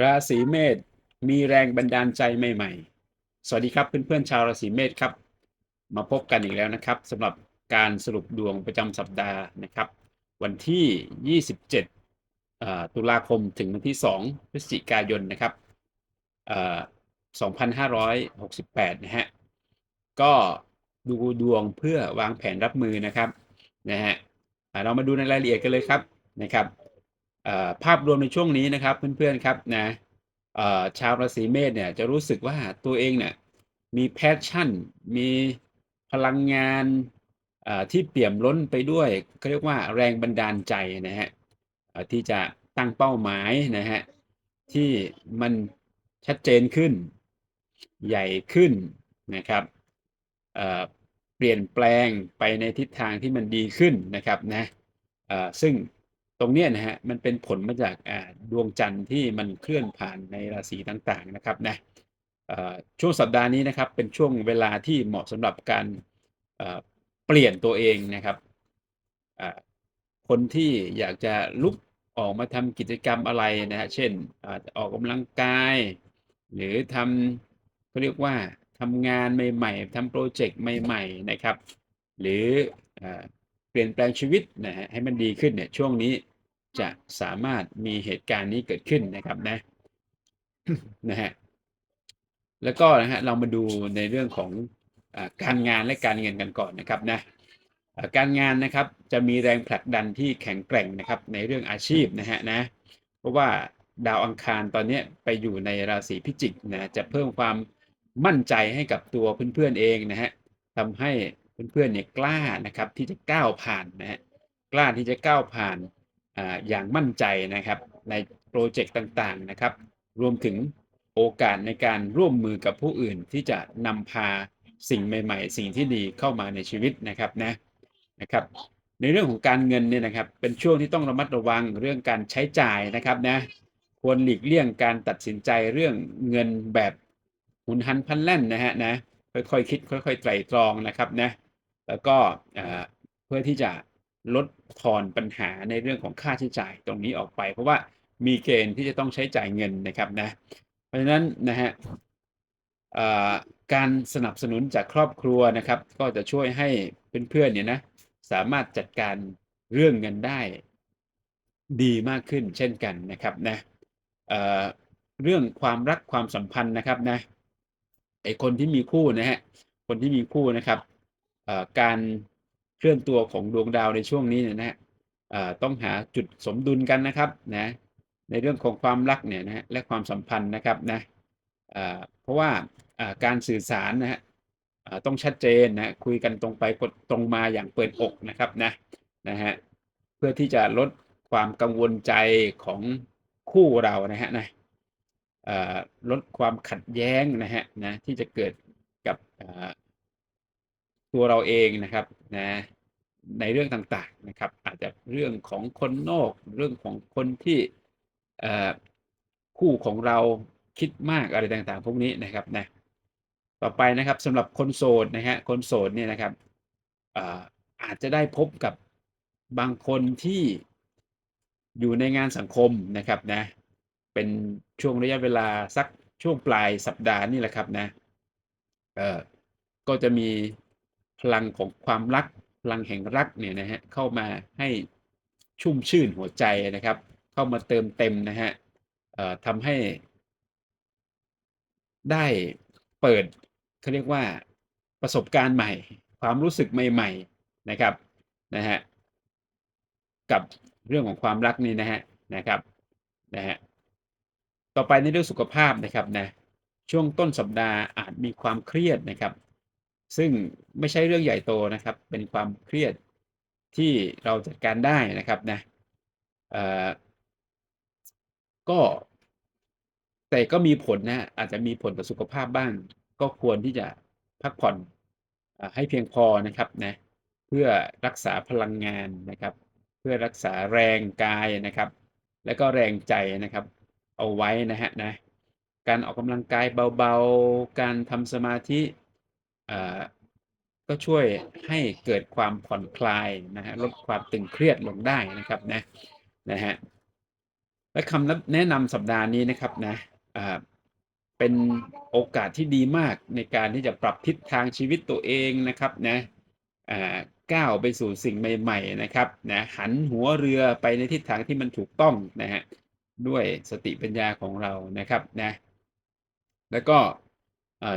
ราศีเมษมีแรงบันดาลใจใหม่ ๆ สวัสดีครับเพื่อนๆชาวราศีเมษครับ มาพบกันอีกแล้วนะครับสำหรับการสรุปดวงประจำสัปดาห์นะครับ วันที่ 27 ตุลาคมถึงวันที่ 2 พฤศจิกายนนะครับ2568 นะฮะ ก็ดูดวงเพื่อวางแผนรับมือนะครับนะฮะเรามาดูในรายละเอียดกันเลยครับนะครับ ภาพรวมในช่วงนี้นะครับเพื่อนๆครับนะชาวราศีเมษเนี่ยจะรู้สึกว่าตัวเองเนี่ยมีแพชชั่น มีพลังงานที่เปี่ยมล้นไปด้วยเขาเรียกว่าแรงบันดาลใจนะฮะที่จะตั้งเป้าหมายนะฮะที่มันชัดเจนขึ้น ใหญ่ขึ้นนะครับเปลี่ยนแปลงไปในทิศทางที่มันดีขึ้นนะครับนะซึ่ง ตรงนี้นะฮะมันเป็นผลมาจากดวงจันทร์ที่มันเคลื่อนผ่านในราศีต่างๆนะครับนะช่วงสัปดาห์นี้นะครับเป็นช่วงเวลาที่เหมาะสำหรับการเปลี่ยนตัวเองนะครับคนที่อยากจะลุกออกมาทำกิจกรรมอะไรนะฮะเช่นอออกกำลังกาย หรือทำเขาเรียกว่าทำงานใหม่ ๆทำโปรเจกต์ใหม่ ๆนะครับ หรืออเปลี่ยนแปลงชีวิตนะฮะให้มันดีขึ้นเนี่ยช่วงนี้ จะสามารถมีเหตุการณ์นี้เกิดขึ้นนะครับนะนะฮะแล้วก็นะฮะเรามาดูในเรื่องของอการงานและการเงินกันก่อนนะครับนะการงานนะครับจะมีแรงผลักดันที่แข็งแกร่งนะครับในเรื่องอาชีพนะฮะนะเพราะว่าดาวอังคารตอนนี้ไปอยู่ในราศีพิจิกนะจะเพิ่มความมั่นใจให้กับตัวเพื่อนๆเองนะฮะทำให้เพื่อนๆเนี่ยกล้านะครับที่จะก้าวผ่านนะฮะกล้าที่จะก้าวผ่าน อย่างมั่นใจนะครับในโปรเจกต์ต่างๆนะครับ รวมถึงโอกาสในการร่วมมือกับผู้อื่นที่จะนำพาสิ่งใหม่ ๆ สิ่งที่ดีเข้ามาในชีวิตนะครับนะนะครับในเรื่องของการเงินเนี่ยนะครับ เป็นช่วงที่ต้องระมัดระวังเรื่องการใช้จ่ายนะครับนะควรหลีกเลี่ยงการตัดสินใจเรื่องเงินแบบหุนหันพลันแล่นนะฮะนะค่อยๆคิดค่อยๆไตร่ตรองนะครับนะแล้วก็เพื่อที่จะ ลดทอนปัญหาในเรื่องของค่าใช้จ่ายตรงนี้ออกไป เพราะว่ามีเกณฑ์ที่จะต้องใช้จ่ายเงินนะครับนะเพราะฉะนั้นนะฮะการสนับสนุนจากครอบครัวนะครับ ก็จะช่วยให้เพื่อนๆเนี่ยนะสามารถจัดการเรื่องเงินได้ดีมากขึ้นเช่นกันนะครับนะเเรื่องความรักความสัมพันธ์นะครับนะไอคนที่มีคู่นะฮะคนที่มีคู่นะครับการ เคลื่อนตัวของดวงดาวในช่วงนี้เนี่ยนะฮะต้องหาจุดสมดุลกันนะครับนะในเรื่องของความรักเนี่ยนะฮะและความสัมพันธ์นะครับนะเอ่อเพราะว่าการสื่อสารนะฮะต้องชัดเจนนะคุยกันตรงไปกดตรงมาอย่างเปิดอกนะครับนะนะฮะเพื่อที่จะลดความกังวลใจของคู่เรานะฮะนะลดความขัดแย้งนะฮะนะที่จะเกิดกับ ตัวเราเองนะครับนะในเรื่องต่างๆนะครับ อาจจะเรื่องของคนนอก เรื่องของคนที่คู่ของเราคิดมากอะไรต่างๆ พวกนี้นะครับนะต่อไปนะครับสำหรับคนโสดนะฮะคนโสดเนี่ยนะครับอาจจะได้พบกับบางคนที่อยู่ในงานสังคมนะครับนะเป็นช่วงระยะเวลาสักช่วงปลายสัปดาห์นี่แหละครับนะเออก็จะมี พลังของความรักพลังแห่งรักเนี่ยนะฮะเข้ามาให้ชุ่มชื่นหัวใจนะครับ เข้ามาเติมเต็มนะฮะทำให้ ได้เปิดเขาเรียกว่าประสบการณ์ใหม่ ความรู้สึกใหม่ ๆนะครับนะฮะกับเรื่องของความรักนี่นะฮะนะครับนะฮะต่อไปในเรื่องสุขภาพนะครับนะช่วงต้นสัปดาห์อาจมีความเครียดนะครับ ซึ่งไม่ใช่เรื่องใหญ่โตนะครับ เป็นความเครียดที่เราจัดการได้นะครับนะเอ่อก็ แต่ก็มีผลนะอาจจะมีผลต่อสุขภาพบ้าง ก็ควรที่จะพักผ่อนอให้เพียงพอนะครับนะเพื่อรักษาพลังงานนะครับ เพื่อรักษาแรงกายนะครับ และก็แรงใจนะครับ เอาไว้นะฮะนะการออกกำลังกายเบาๆ การทำสมาธิ ก็ช่วยให้เกิดความผ่อนคลายนะฮะลดความตึงเครียดลงได้นะครับนะนะฮะและคำแนะนำสัปดาห์นี้นะครับนะเป็นโอกาสที่ดีมากในการที่จะปรับทิศทางชีวิตตัวเองนะครับนะก้าวไปสู่สิ่งใหม่ ๆ นะครับนะหันหัวเรือไปในทิศทางที่มันถูกต้องนะฮะด้วยสติปัญญาของเรานะครับนะแล้วก็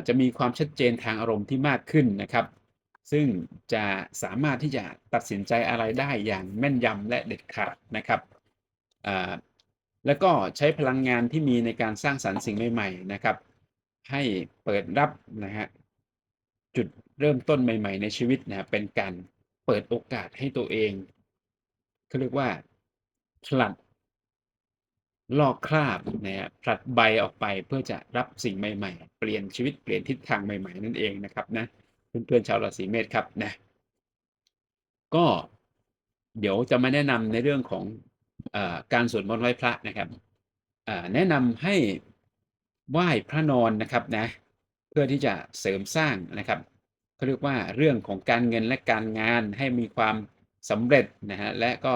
จะมีความชัดเจนทางอารมณ์ที่มากขึ้นนะครับ ซึ่งจะสามารถที่จะตัดสินใจอะไรได้อย่างแม่นยำและเด็ดขาดนะครับแล้วก็ใช้พลังงานที่มีในการสร้างสรรค์สิ่งใหม่ๆนะครับ ให้เปิดรับนะฮะจุดเริ่มต้นใหม่ ๆ ในชีวิตนะเป็นการเปิดโอกาสให้ตัวเองเขาเรียกว่าผลัด ลอกคราบนะฮะผลัดใบออกไปเพื่อจะรับสิ่งใหม่ ๆ เปลี่ยนชีวิตเปลี่ยนทิศทางใหม่ ๆ นั่นเองนะครับนะเพื่อนๆชาวราศีเมษครับนะก็เดี๋ยวจะมาแนะนำในเรื่องของอการสวดมนต์ไหว้พระนะครับแนะนำให้ไหว้พระนอนนะครับนะเพื่อที่จะเสริมสร้างนะครับเขาเรียกว่าเรื่องของการเงินและการงานให้มีความสำเร็จนะฮะและก็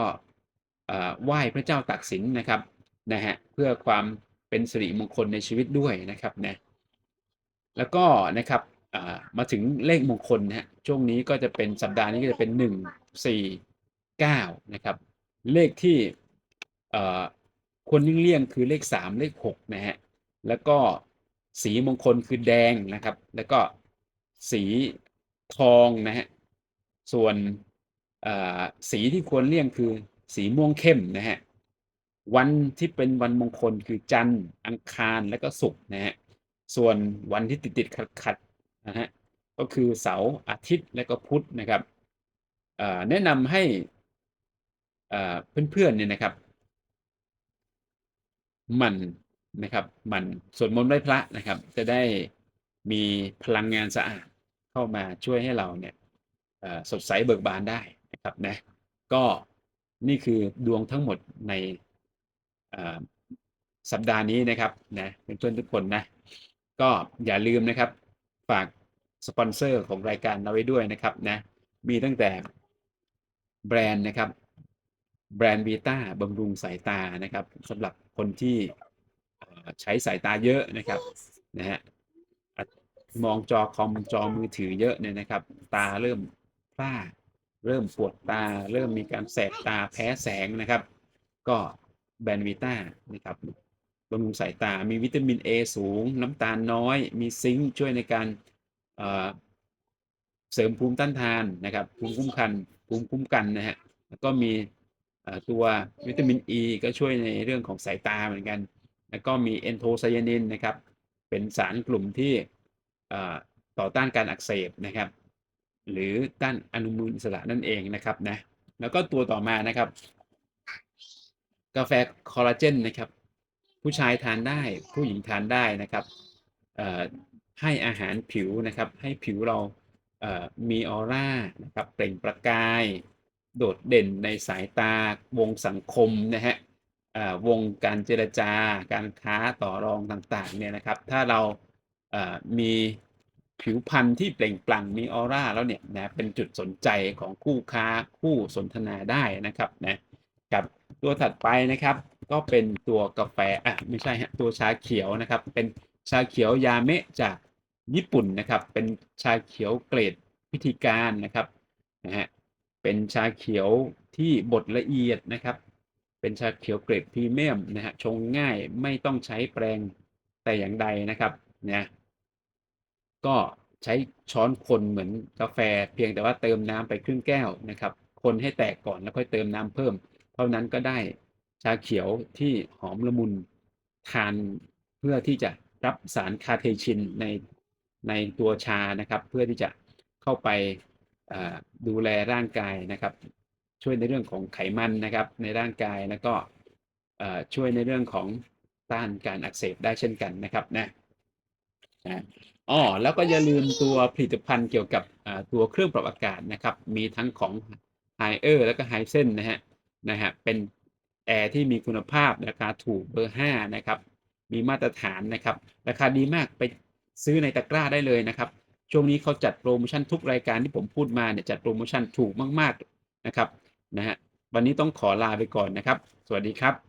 ไหว้พระเจ้าตากสินนะครับ นะฮะเพื่อความเป็นสิริมงคลในชีวิตด้วยนะครับนะแล้วก็นะครับมาถึงเลขมงคลนะฮะช่วงนี้ก็จะเป็นสัปดาห์นี้ก็จะเป็น 1 4 9นะครับเลขที่ควรเลี่ยงคือเลข 3 เลข6นะฮะแล้วก็สีมงคลคือแดงนะครับ แล้วก็สีทองนะฮะส่วนสีที่ควรเลี่ยงคือสีม่วงเข้มนะฮะ วันที่เป็นวันมงคลคือจันทร์อังคารและก็ศุกร์นะฮะส่วนวันที่ติดติดขัดขัดนะฮะก็คือเสาร์อาทิตย์และก็พุธนะครับแนะนำให้เพื่อนๆเนี่ยนะครับมันนะครับมันสวดมนต์ไหว้พระนะครับ จะได้มีพลังงานสะอาดเข้ามาช่วยให้เราเนี่ยสดใสเบิกบานได้นะครับนะก็นี่คือดวงทั้งหมดใน สัปดาห์นี้นะครับนะเพื่อนทุกคนนะก็อย่าลืมนะครับฝากสปอนเซอร์ของรายการเราไว้ด้วยนะครับนะมีตั้งแต่แบรนด์นะครับแบรนด์วีต้าบำรุงสายตานะครับสำหรับคนที่ใช้สายตาเยอะนะครับนะฮะมองจอคอมจอมือถือเยอะเนี่ยนะครับ ตาเริ่มพร่าเริ่มปวดตา เริ่มมีการแสบตาแพ้แสงนะครับ ก็ แบนวิต้านะครับบำรุงสายตา มีวิตามิน A สูง น้ำตาลน้อย มีซิงค์ช่วยในการเสริมภูมิต้านทานนะครับ ภูมิคุ้มกันภูมิคุ้มกันนะฮะ แล้วก็มีตัววิตามินอ e ีก็ช่วยในเรื่องของสายตาเหมือนกัน แล้วก็มีเอนโทไซยานินนะครับ เป็นสารกลุ่มที่ต่อต้านการอักเสบนะครับ หรือต้านอนุมูลอิสระนั่นเองนะครับนะ แล้วก็ตัวต่อมานะครับ กาแฟคอลลาเจนนะครับ ผู้ชายทานได้ผู้หญิงทานได้นะครับให้อาหารผิวนะครับ ให้ผิวเรามีออร่านะครับเปล่งประกาย โดดเด่นในสายตา วงสังคมนะฮะวงการเจรจาการค้าต่อรองต่างๆเนี่ยนะครับ ถ้าเรามีผิวพรรณที่เปล่งปลั่งมีออร่าแล้วเนี่ยนะเป็นจุดสนใจของคู่ค้าคู่สนทนาได้นะครับนะ ตัวถัดไปนะครับ ก็เป็นตัวกาแฟอะไม่ใช่ฮะตัวชาเขียวนะครับ เป็นชาเขียวยาเมะจากญี่ปุ่นนะครับ เป็นชาเขียวเกรดพิธีการนะครับนะฮะเป็นชาเขียวที่บดละเอียดนะครับ เป็นชาเขียวเกรดพรีเมียมนะฮะชงง่ายไม่ต้องใช้แปรงแต่อย่างใดนะครับนะก็ใช้ช้อนคนเหมือนกาแฟ เพียงแต่ว่าเติมน้ำไปครึ่งแก้วนะครับ คนให้แตกก่อนแล้วค่อยเติมน้ำเพิ่ม ท่านั้นก็ได้ชาเขียวที่หอมละมุนทานเพื่อที่จะรับสารคาเทชินในในตัวชานะครับ เพื่อที่จะเข้าไปดูแลร่างกายนะครับ ช่วยในเรื่องของไขมันนะครับ ในร่างกายแล้วก็ช่วยในเรื่องของต้านการอักเสบได้เช่นกันนะครับนะอ๋อแล้วก็อย่าลืมตัวผลิตภัณฑ์เกี่ยวกับตัวเครื่องปรับอากาศนะครับ มีทั้งของไฮเออร์แล้วก็ไฮเซนนะฮะ นะฮะเป็นแอร์ที่มีคุณภาพราคาถูกเบอร์5นะครับมีมาตรฐานนะครับ ราคาดีมากไปซื้อในตะกร้าได้เลยนะครับ ช่วงนี้เขาจัดโปรโมชั่นทุกรายการที่ผมพูดมาเนี่ยจัดโปรโมชั่นถูกมากๆนะครับนะฮะวันนี้ต้องขอลาไปก่อนนะครับ สวัสดีครับ